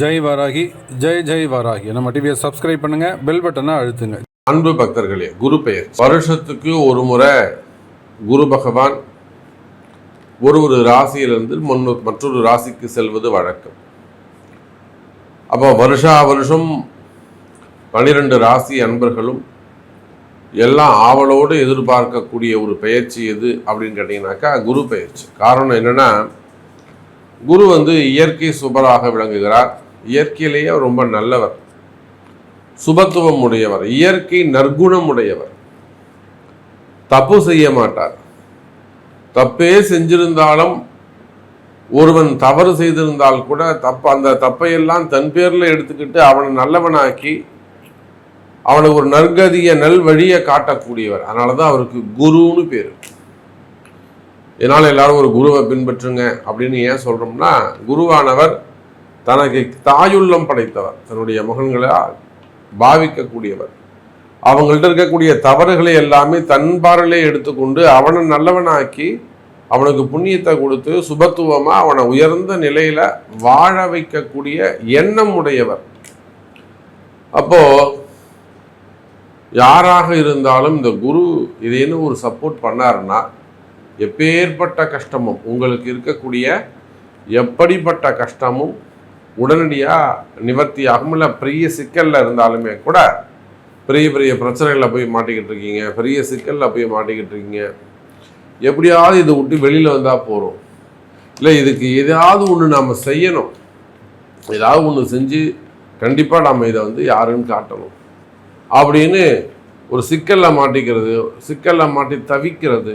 ஜெய் வராகி ஜெய் ஜெய் வராகி. நம்ம டிவியை சப்ஸ்கிரைப் பண்ணுங்க பெல் பட்டனை அழுத்துங்க. அன்பு பக்தர்களே குரு பெயர். வருஷத்துக்கு ஒரு முறை குரு பகவான் ஒரு ஒரு ராசியிலிருந்து முன்னு மற்றொரு ராசிக்கு செல்வது வழக்கம். அப்போ வருஷா வருஷம் பனிரெண்டு ராசி அன்பர்களும் எல்லாம் ஆவலோடு எதிர்பார்க்கக்கூடிய ஒரு பெயர்ச்சி எது அப்படின்னு கேட்டிங்கனாக்கா குரு பெயர்ச்சி. காரணம் என்னென்னா குரு வந்து இயற்கை சுபராக விளங்குகிறார். இயற்கையிலேயே ரொம்ப நல்லவர். சுபத்துவம் உடையவர். இயற்கை நற்குணம் உடையவர். தப்பு செய்ய மாட்டார். தப்பே செஞ்சிருந்தாலும் ஒருவன் தவறு செய்திருந்தால் கூட தப்பு அந்த தப்பையெல்லாம் தன் பேர்ல எடுத்துக்கிட்டு அவனை நல்லவனாக்கி அவனை ஒரு நற்கதிய நல் வழியை காட்டக்கூடியவர். அதனால தான் அவருக்கு குருன்னு பேர். இதனால் எல்லாரும் ஒரு குருவை பின்பற்றுங்க அப்படின்னு ஏன் சொல்கிறோம்னா குருவானவர் தனக்கு தாயுள்ளம் படைத்தவர். தன்னுடைய மகன்களால் பாவிக்கக்கூடியவர். அவங்கள்ட்ட இருக்கக்கூடிய தவறுகளை எல்லாமே தன் பார்வையிலே எடுத்துக்கொண்டு அவனை நல்லவனாக்கி அவனுக்கு புண்ணியத்தை கொடுத்து சுபத்துவமாக அவனை உயர்ந்த நிலையில் வாழ வைக்கக்கூடிய எண்ணம் உடையவர். அப்போ யாராக இருந்தாலும் இந்த குரு இதேன்னு ஒரு சப்போர்ட் பண்ணாருன்னா எப்பேற்பட்ட கஷ்டமும் உங்களுக்கு இருக்கக்கூடிய எப்படிப்பட்ட கஷ்டமும் உடனடியாக நிவர்த்தி ஆகும் இல்லை பெரிய சிக்கலில் இருந்தாலுமே கூட பெரிய பெரிய பிரச்சனைகளில் போய் மாட்டிக்கிட்டு இருக்கீங்க. பெரிய சிக்கலில் போய் மாட்டிக்கிட்டு இருக்கீங்க. எப்படியாவது இதை விட்டு வெளியில் வந்தால் போகிறோம் இல்லை இதுக்கு எதாவது ஒன்று நாம் செய்யணும். ஏதாவது ஒன்று செஞ்சு கண்டிப்பாக நம்ம இதை வந்து யாருன்னு காட்டணும். அப்படின்னு ஒரு சிக்கலில் மாட்டிக்கிறது சிக்கலில் மாட்டி தவிக்கிறது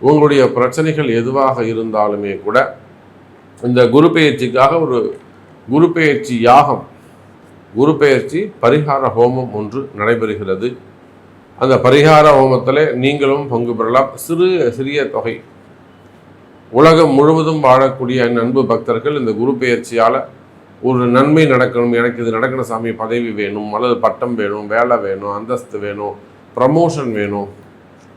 உங்களுடைய பிரச்சனைகள் எதுவாக இருந்தாலுமே கூட இந்த குரு பெயர்ச்சிக்காக ஒரு குரு பெயர்ச்சி யாகம் குரு பெயர்ச்சி பரிகார ஹோமம் ஒன்று நடைபெறுகிறது. அந்த பரிகார ஹோமத்தில் நீங்களும் பங்கு பெறலாம். சிறு சிறிய தொகை. உலகம் முழுவதும் வாழக்கூடிய என் அன்பு பக்தர்கள் இந்த குரு பெயர்ச்சியால் ஒரு நன்மை நடக்கணும் எனக்கு இது நடக்கணும் சாமி பதவி வேணும் அல்லது பட்டம் வேணும் வேலை வேணும் அந்தஸ்து வேணும் ப்ரமோஷன் வேணும்.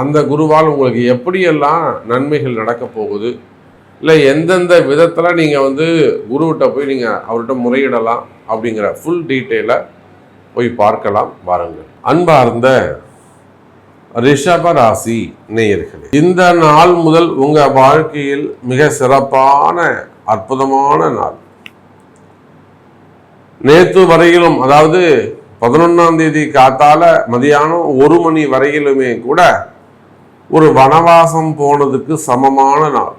அந்த குருவால் உங்களுக்கு எப்படியெல்லாம் நன்மைகள் நடக்க போகுது? இல்லை எந்தெந்த விதத்தில் நீங்கள் வந்து குருவிட்ட போய் நீங்கள் அவர்கிட்ட முறையிடலாம் அப்படிங்கிற ஃபுல் டீட்டெயிலை போய் பார்க்கலாம் வாருங்கள். அன்பார்ந்த ரிஷப ராசி நேயர்களே இந்த நாள் முதல் உங்கள் வாழ்க்கையில் மிக சிறப்பான அற்புதமான நாள். நேற்று வரையிலும் அதாவது பதினொன்றாம் தேதி காத்தால மதியானம் ஒரு மணி வரையிலுமே கூட ஒரு வனவாசம் போனதுக்கு சமமான நாள்.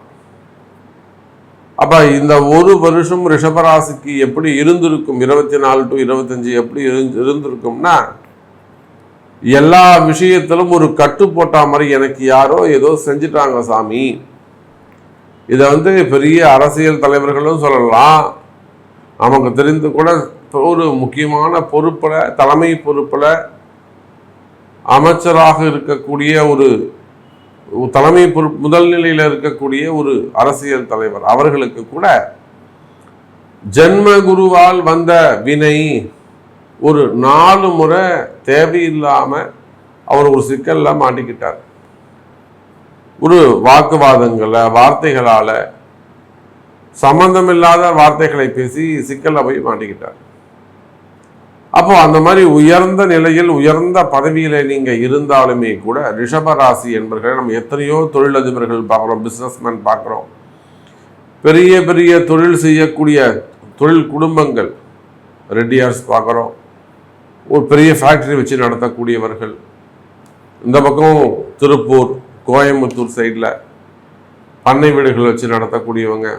அப்ப இந்த ஒரு வருஷம் ரிஷபராசிக்கு எப்படி இருந்திருக்கும்? இருபத்தி நாலு டு இருபத்தஞ்சு எப்படி இருந்திருக்கும்னா எல்லா விஷயத்திலும் ஒரு கட்டு போட்டா மாதிரி எனக்கு யாரோ ஏதோ செஞ்சிட்டாங்க சாமி. இதை வந்து பெரிய அரசியல் தலைவர்களும் சொல்லலாம். நமக்கு தெரிந்து கூட ஒரு முக்கியமான பொறுப்பில் தலைமை பொறுப்பில் அமைச்சராக இருக்கக்கூடிய ஒரு தலைமை பொறுப்பு முதல் நிலையில் இருக்கக்கூடிய ஒரு அரசியல் தலைவர் அவர்களுக்கு கூட ஜென்ம குருவால் வந்த வினை ஒரு நாலு முறை தேவையில்லாம அவர் ஒரு சிக்கல்ல மாட்டிக்கிட்டார். ஒரு வாக்குவாதங்களை வார்த்தைகளால் சம்பந்தமில்லாத வார்த்தைகளை பேசி சிக்கலில் போய் மாட்டிக்கிட்டார். அப்போ அந்த மாதிரி உயர்ந்த நிலையில் உயர்ந்த பதவியில் நீங்கள் இருந்தாலுமே கூட ரிஷபராசி என்பர்களை நம்ம எத்தனையோ தொழிலதிபர்கள் பார்க்குறோம் பிஸ்னஸ்மேன் பார்க்குறோம். பெரிய பெரிய தொழில் செய்யக்கூடிய தொழில் குடும்பங்கள் ரெட்டியார்ஸ் பார்க்குறோம். ஒரு பெரிய ஃபேக்டரி வச்சு நடத்தக்கூடியவர்கள். இந்த பக்கம் திருப்பூர் கோயம்புத்தூர் சைடில் பண்ணை வீடுகள் வச்சு நடத்தக்கூடியவங்க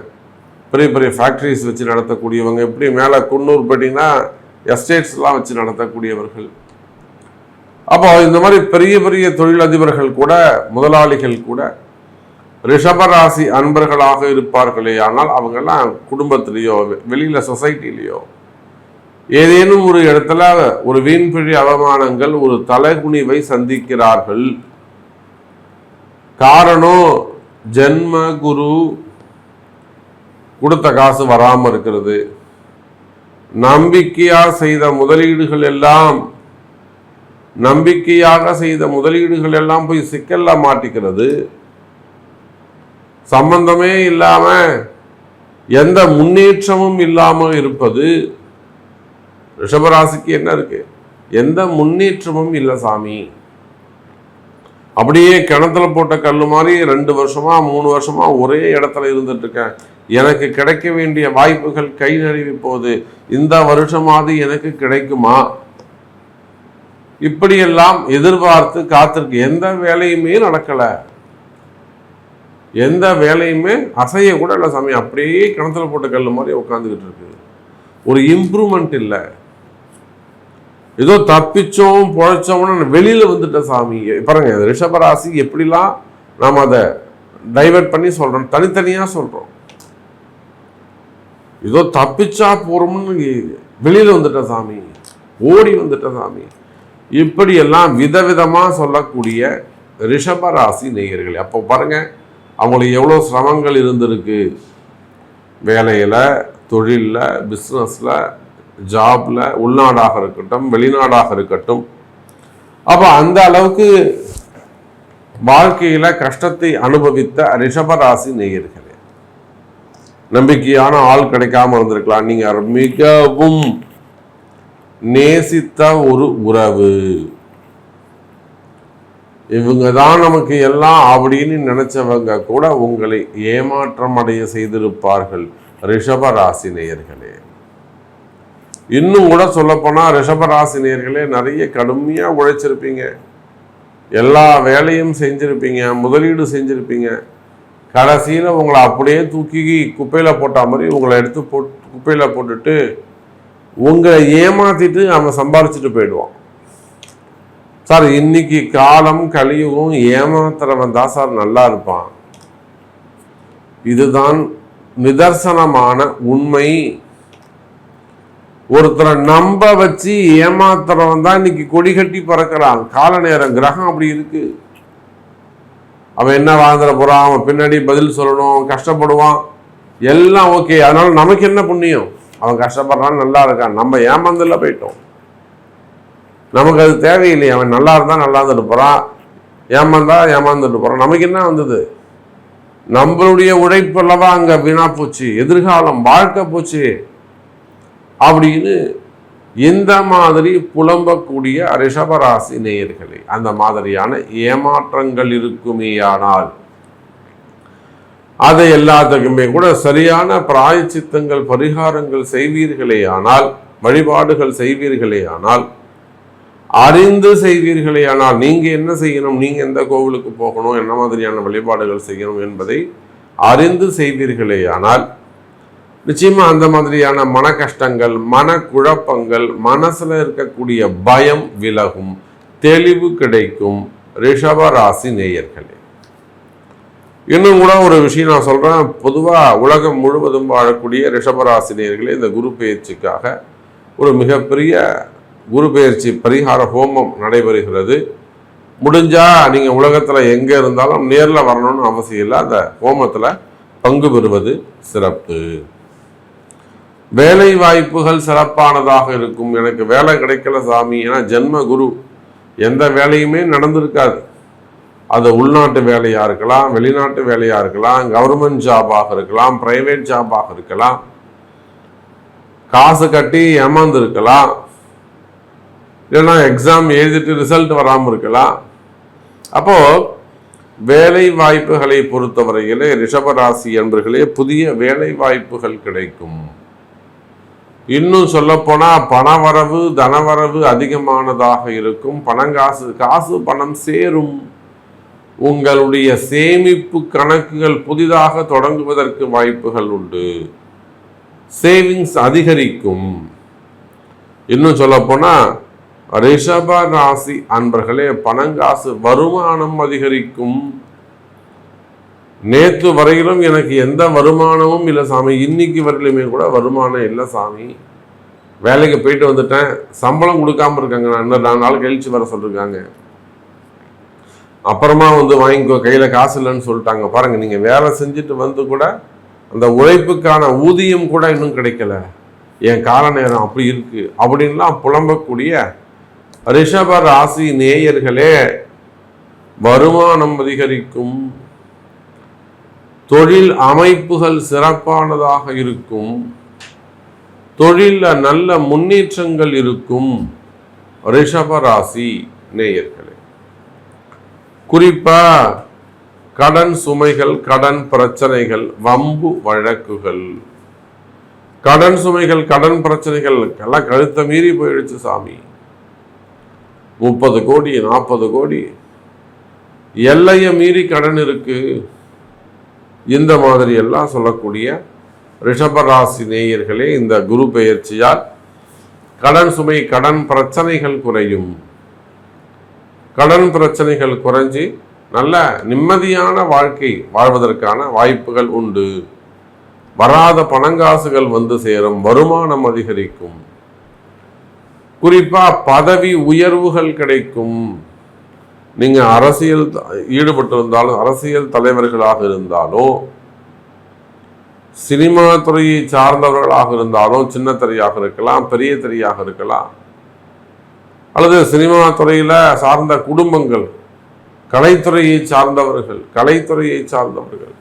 பெரிய பெரிய ஃபேக்ட்ரிஸ் வச்சு நடத்தக்கூடியவங்க எப்படி மேலே குன்னூர் போட்டிங்கன்னா எஸ்டேட்ஸ்லாம் வச்சு நடத்தக்கூடியவர்கள். அப்போ இந்த மாதிரி பெரிய பெரிய தொழிலதிபர்கள் கூட முதலாளிகள் கூட ரிஷபராசி அன்பர்களாக இருப்பார்களே ஆனால் அவங்கெல்லாம் குடும்பத்திலேயோ வெளியில் சொசைட்டிலேயோ ஏதேனும் ஒரு இடத்துல ஒரு வீண்பிழி அவமானங்கள் ஒரு தலைகுனிவை சந்திக்கிறார்கள். காரணம் ஜென்ம குரு கொடுத்த காசு வராமல் இருக்கிறது. நம்பிக்கையாக செய்த முதலீடுகள் எல்லாம் நம்பிக்கையாக செய்த முதலீடுகள் எல்லாம் போய் சிக்கல்ல மாட்டிக்கிறது. சம்பந்தமே இல்லாம எந்த முன்னேற்றமும் இல்லாம இருப்பது ரிஷபராசிக்கு என்ன இருக்கு? எந்த முன்னேற்றமும் இல்லை சாமி. அப்படியே கிணத்துல போட்ட கல் மாதிரி ரெண்டு வருஷமா மூணு வருஷமா ஒரே இடத்துல இருந்துட்டு இருக்கேன். எனக்கு கிடைக்க வேண்டிய வாய்ப்புகள் கை நழுவி போகுது. இந்த வருஷமாவது எனக்கு கிடைக்குமா? இப்படியெல்லாம் எதிர்பார்த்து காத்திருக்கு. எந்த வேலையுமே நடக்கல. எந்த வேலையுமே அசைய கூட இல்லை சாமி. அப்படியே கிணத்துல போட்ட கல் மாதிரி உட்காந்துக்கிட்டு இருக்கு. ஒரு இம்ப்ரூவ்மெண்ட் இல்லை. ஏதோ தப்பிச்சோம் பொழைச்சோம்னு வெளியில் வந்துட்ட சாமி. பாருங்க ரிஷபராசி எப்படிலாம் நாம் அதை டைவர்ட் பண்ணி சொல்கிறோம் தனித்தனியாக சொல்கிறோம் ஏதோ தப்பிச்சா போகிறோம்னு வெளியில் வந்துட்ட சாமி. ஓடி வந்துட்ட சாமி. இப்படியெல்லாம் விதவிதமாக சொல்லக்கூடிய ரிஷபராசி நேயர்கள் அப்போ பாருங்க அவங்களுக்கு எவ்வளோ சிரமங்கள் இருந்திருக்கு. வேலையில் தொழிலில் பிஸ்னஸில் ஜாப்ல உள்நாடாக இருக்கட்டும் வெளிநாடாக இருக்கட்டும். அப்போ அந்த அளவுக்கு வாழ்க்கையில கஷ்டத்தை அனுபவித்த ரிஷபராசி நேயர்களே நம்பிக்கையான ஆள் கிடைக்காம இருந்திருக்கலாம். நீங்க மிகவும் நேசித்த ஒரு உறவு. இவங்க தான் நமக்கு எல்லாம் அப்படின்னு நினைச்சவங்க கூட உங்களை ஏமாற்றம் அடைய செய்திருப்பார்கள் ரிஷப ராசி நேயர்களே. இன்னும் கூட சொல்லப்போனால் ரிஷப நிறைய கடுமையாக உழைச்சிருப்பீங்க. எல்லா வேலையும் செஞ்சுருப்பீங்க முதலீடு செஞ்சுருப்பீங்க. கடைசியில் உங்களை அப்படியே தூக்கி குப்பையில் போட்ட மாதிரி உங்களை எடுத்து போட் குப்பையில் போட்டுட்டு உங்களை ஏமாற்றிட்டு அவன் சம்பாரிச்சிட்டு போயிடுவான். சார் இன்னைக்கு காலம் கலியுகம் ஏமாத்துறவன் தான் சார் நல்லா இருப்பான். இதுதான் நிதர்சனமான உண்மை. ஒருத்தரை நம்ப வச்சு ஏமாத்துறவன் தான் இன்னைக்கு கொடி கட்டி பறக்கிறான். கால நேரம் கிரகம் அப்படி இருக்கு. அவன் என்ன வாழ்ந்துட போறான்? அவன் பின்னாடி பதில் சொல்லணும் கஷ்டப்படுவான். எல்லாம் ஓகே அதனால நமக்கு என்ன புண்ணியம்? அவன் கஷ்டப்படுறான் நல்லா இருக்கான். நம்ம ஏமாந்துல போயிட்டோம். நமக்கு அது தேவையில்லை. அவன் நல்லா இருந்தா நல்லா இருந்துட்டு போறான். ஏமாந்தா ஏமாந்துட்டு போறான். நமக்கு என்ன வந்தது? நம்மளுடைய உழைப்பல்லவா அங்க வீணா போச்சு. எதிர்காலம் வாழ்க்கை போச்சு. அப்படின்னு இந்த மாதிரி புலம்பக்கூடிய ரிஷபராசி நேயர்களே அந்த மாதிரியான ஏமாற்றங்கள் இருக்குமேயானால் அதை எல்லாத்துக்குமே கூட சரியான பிராயச்சித்தங்கள் பரிகாரங்கள் செய்வீர்களே ஆனால் வழிபாடுகள் செய்வீர்களே ஆனால் அறிந்து செய்வீர்களே ஆனால் நீங்க என்ன செய்யணும் நீங்க எந்த கோவிலுக்கு போகணும் என்ன மாதிரியான வழிபாடுகள் செய்யணும் என்பதை அறிந்து செய்வீர்களே ஆனால் நிச்சயமா அந்த மாதிரியான மன கஷ்டங்கள் மன குழப்பங்கள் மனசுல இருக்கக்கூடிய பயம் விலகும் தெளிவு கிடைக்கும் ரிஷப ராசி நேயர்களே. இன்னும் கூட ஒரு விஷயம் நான் சொல்றேன். பொதுவா உலகம் முழுவதும் வாழக்கூடிய ரிஷபராசி நேயர்களே இந்த குரு பயிற்சிக்காக ஒரு மிகப்பெரிய குரு பயிற்சி பரிகார ஹோமம் நடைபெறுகிறது. முடிஞ்சா நீங்க உலகத்துல எங்க இருந்தாலும் நேரில் வரணும்னு அவசியம் இல்லை. அந்த ஹோமத்துல பங்கு பெறுவது சிறப்பு. வேலை வாய்ப்புகள் சிறப்பானதாக இருக்கும். எனக்கு வேலை கிடைக்கல சாமி. ஏன்னா ஜென்ம குரு. எந்த வேலையுமே நடந்திருக்காது. அது உள்நாட்டு வேலையாக இருக்கலாம் வெளிநாட்டு வேலையாக இருக்கலாம் கவர்மெண்ட் ஜாபாக இருக்கலாம் பிரைவேட் ஜாபாக இருக்கலாம். காசு கட்டி ஏமாந்துருக்கலாம். இல்லைன்னா எக்ஸாம் எழுதிட்டு ரிசல்ட் வராமல் இருக்கலாம். அப்போது வேலை வாய்ப்புகளை பொறுத்தவரையிலே ரிஷபராசி என்பர்களே புதிய வேலை வாய்ப்புகள் கிடைக்கும். இன்னும் சொல்லப்போனால் பணவரவு தனவரவு அதிகமானதாக இருக்கும். பணங்காசு காசு பணம் சேரும். உங்களுடைய சேமிப்பு கணக்குகள் புதிதாக தொடங்குவதற்கு வாய்ப்புகள் உண்டு. சேவிங்ஸ் அதிகரிக்கும். இன்னும் சொல்லப்போனா ரிஷப ராசி அன்பர்களே பணங்காசு வருமானம் அதிகரிக்கும். நேற்று வரையிலும் எனக்கு எந்த வருமானமும் இல்லை சாமி. இன்னைக்கு வரையிலுமே கூட வருமானம் இல்லை சாமி. வேலைக்கு போயிட்டு வந்துட்டேன். சம்பளம் கொடுக்காம இருக்காங்க. நான் இன்னும் நாலு நாள் கழிச்சு வர சொல்லியிருக்காங்க அப்புறமா வந்து வாங்கிக்கோ. கையில் காசு இல்லைன்னு சொல்லிட்டாங்க. பாருங்கள் நீங்கள் வேலை செஞ்சுட்டு வந்து கூட அந்த உழைப்புக்கான ஊதியம் கூட இன்னும் கிடைக்கல. என் கால நேரம் அப்படி இருக்குது அப்படின்லாம் புலம்பக்கூடிய ரிஷப ராசி நேயர்களே வருமானம் அதிகரிக்கும். தொழில் அமைப்புகள் சிறப்பானதாக இருக்கும். தொழில நல்ல முன்னேற்றங்கள் இருக்கும். ரிஷபராசி நேயர்களே. குறிப்பா கடன் சுமைகள் கடன் பிரச்சனைகள் வம்பு வழக்குகள். கடன் சுமைகள் கடன் பிரச்சனைகள் எல்லாம் கழுத்தை மீறி போயிடுச்சு சாமி. முப்பது கோடி நாற்பது கோடி. எல்லையை மீறி கடன் இருக்கு. இந்த மாதிரி எல்லாம் சொல்லக்கூடிய ரிஷபராசி நேயர்களே இந்த குரு பெயர்ச்சியால் கடன் சுமை கடன் பிரச்சனைகள் குறையும். கடன் பிரச்சனைகள் குறைஞ்சி நல்ல நிம்மதியான வாழ்க்கை வாழ்வதற்கான வாய்ப்புகள் உண்டு. வராத பணங்காசுகள் வந்து சேரும் வருமானம் அதிகரிக்கும். குறிப்பா பதவி உயர்வுகள் கிடைக்கும். நீங்கள் அரசியல் ஈடுபட்டு இருந்தாலும் அரசியல் தலைவர்களாக இருந்தாலும் சினிமா துறையை சார்ந்தவர்களாக இருந்தாலும் சின்ன திரையாக இருக்கலாம் பெரிய திரையாக இருக்கலாம். அல்லது சினிமா துறையில் சார்ந்த குடும்பங்கள் கலைத்துறையை சார்ந்தவர்கள் கலைத்துறையை சார்ந்தவர்கள்.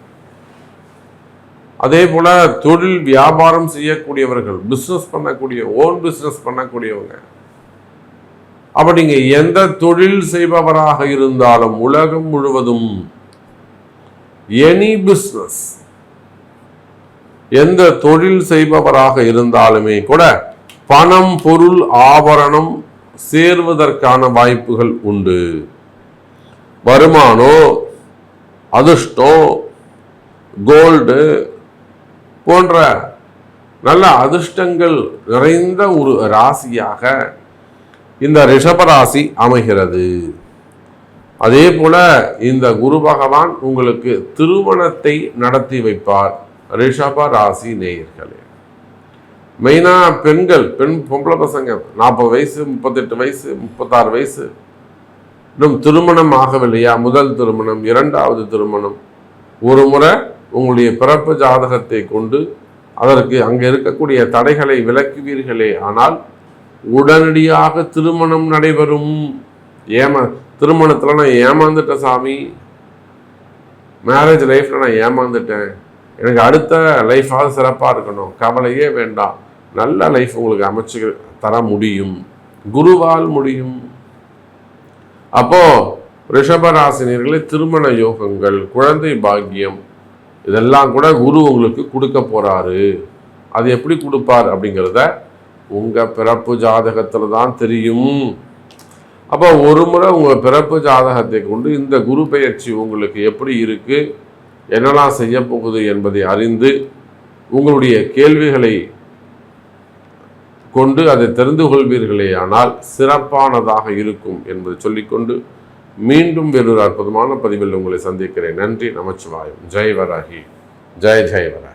அதே போல தொழில் வியாபாரம் செய்யக்கூடியவர்கள் பிஸ்னஸ் பண்ணக்கூடிய ஓன் பிஸ்னஸ் பண்ணக்கூடியவங்க. அப்ப நீங்க எந்த தொழில் செய்பவராக இருந்தாலும் உலகம் முழுவதும் எனி பிஸ்னஸ் எந்த தொழில் செய்பவராக இருந்தாலுமே கூட பணம் பொருள் ஆபரணம் சேர்வதற்கான வாய்ப்புகள் உண்டு. வருமானம் அதிர்ஷ்டம் கோல்டு போன்ற நல்ல அதிர்ஷ்டங்கள் நிறைந்த ஒரு ராசியாக இந்த ரிஷபராசி அமைகிறது. அதே போல இந்த குரு பகவான் உங்களுக்கு திருமணத்தை நடத்தி வைப்பார். ரிஷப ராசி நேயர்களே. மெயினா பெண்கள் பெண் பொம்பளை பசங்க நாற்பது வயசு முப்பத்தெட்டு வயசு முப்பத்தாறு வயசு. இன்னும் திருமணம் ஆகவில்லையா? முதல் திருமணம் இரண்டாவது திருமணம். ஒரு முறை உங்களுடைய பிறப்பு ஜாதகத்தை கொண்டு அதற்கு அங்கே இருக்கக்கூடிய தடைகளை விளக்குவீர்களே ஆனால் உடனடியாக திருமணம் நடைபெறும். ஏமா திருமணத்தில் நான் ஏமாந்துட்டேன் சாமி. மேரேஜ் லைஃப்பில் நான் ஏமாந்துட்டேன். எனக்கு அடுத்த லைஃபாக சிறப்பாக இருக்கணும். கவலையே வேண்டாம். நல்ல லைஃப் உங்களுக்கு அமைச்சு தர முடியும். குருவால் முடியும். அப்போது ரிஷபராசினியர்களே திருமண யோகங்கள் குழந்தை பாக்கியம் இதெல்லாம் கூட குரு உங்களுக்கு கொடுக்க போகிறாரு அது எப்படி கொடுப்பார் அப்படிங்கிறத உங்க பிறப்பு ஜாதகத்தில் தான் தெரியும். அப்போ ஒரு முறை உங்க பிறப்பு ஜாதகத்தை கொண்டு இந்த குரு பெயர்ச்சி உங்களுக்கு எப்படி இருக்கு என்னெல்லாம் செய்ய போகுது என்பதை அறிந்து உங்களுடைய கேள்விகளை கொண்டு அதை தெரிந்து கொள்வீர்களே ஆனால் சிறப்பானதாக இருக்கும் என்பதை சொல்லிக்கொண்டு மீண்டும் வேறொரு அற்புதமான பதிவில் உங்களை சந்திக்கிறேன். நன்றி நமச்சிவாயம். ஜெய் வராகி ஜெய் ஜெய் வராகி